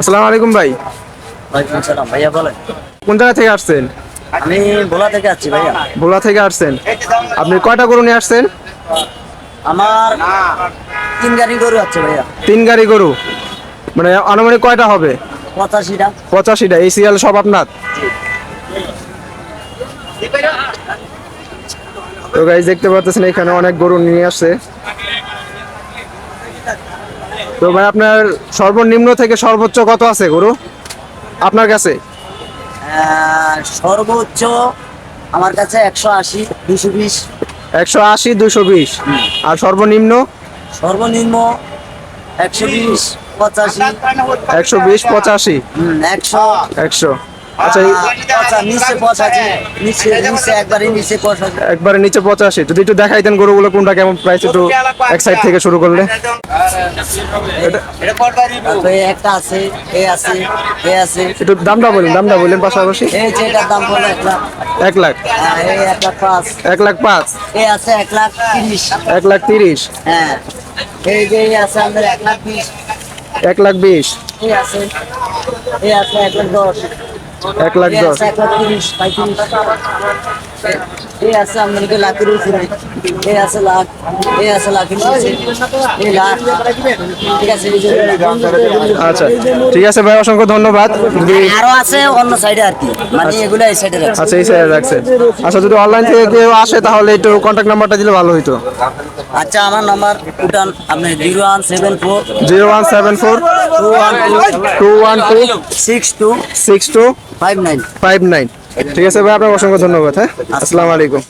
আসসালামু আলাইকুম ভাই। ভাইয়া বলেন। কোন জায়গা থেকে আসছেন? আমি ভোলা থেকে আসছি ভাইয়া। ভোলা থেকে আসছেন। আপনি কয়টা গরু নিয়ে আসছেন? আমার তিন গাড়ি গরু আছে ভাইয়া। তিন গাড়ি গরু। মানে আনুমানিক কয়টা হবে? পঁচাশিটা। পঁচাশিটা। এই সিরিয়াল সব আপনার? তো গাইজ দেখতে পাচ্ছেন এখানে অনেক গরু নিয়ে আসছে। তো ভাই আপনার সর্বনিম্ন থেকে সর্বোচ্চ কত আছে গরু? আপনার কাছে? সর্বোচ্চ আমার কাছে একশো আশি দুশো বিশ। একশো আশি দুশো বিশ। আর সর্বনিম্ন? সর্বনিম্ন একশো বিশ পঁচাশি। একশো বিশ পঁচাশি। একশো। একশো। আচ্ছা এই- পঁচা নিচে পঁচাশি। নিচে নিচে একবারে নিচে পঁচাশি। একবারে নিচে পঁচাশি। যদি একটু দেখাইতেন গরুগুলো কোনটা কেমন প্রাইস একটু এক সাইড থেকে শুরু করলে। তারপরে একটা আছে এ আছে এ আছে। একটু দামটা বলেন দামটা বললেন পাশাপাশি। এই যে এটার দাম বলে এক লাখ। এক লাখ। হ্যাঁ, এই এক লাখ পাঁচ। এক লাখ পাঁচ। এ আছে এক লাখ তিরিশ। এক লাখ তিরিশ। হ্যাঁ এই যে এই আছে আমাদের এক লাখ বিশ। এক লাখ বিশ। এই আছে এই আছে এক লাখ দশ। এক লাখ দশ। এই আছে আমাদেরকে লাখের উপরে। এই আছে লাখ এই আছে লাখের এই লাখ। ঠিক আছে আচ্ছা ঠিক আছে ভাই অসংখ্য ধন্যবাদ। আরও আছে অন্য সাইডে আর কি। মানে এগুলো এই সাইডে রাখছে। আচ্ছা এই সাইডে রাখছেন আচ্ছা যদি অনলাইন থেকে কেউ আসে তাহলে একটু কন্ট্যাক্ট নাম্বারটা দিলে ভালো হইতো। আচ্ছা আমার নাম্বার উঠান। আপনি zero one seven four zero one seven four two one two two one two six two six two five nine five nine ঠিক আছে ভাই আপনার অসংখ্য ধন্যবাদ হ্যাঁ? আসসালামু আলাইকুম।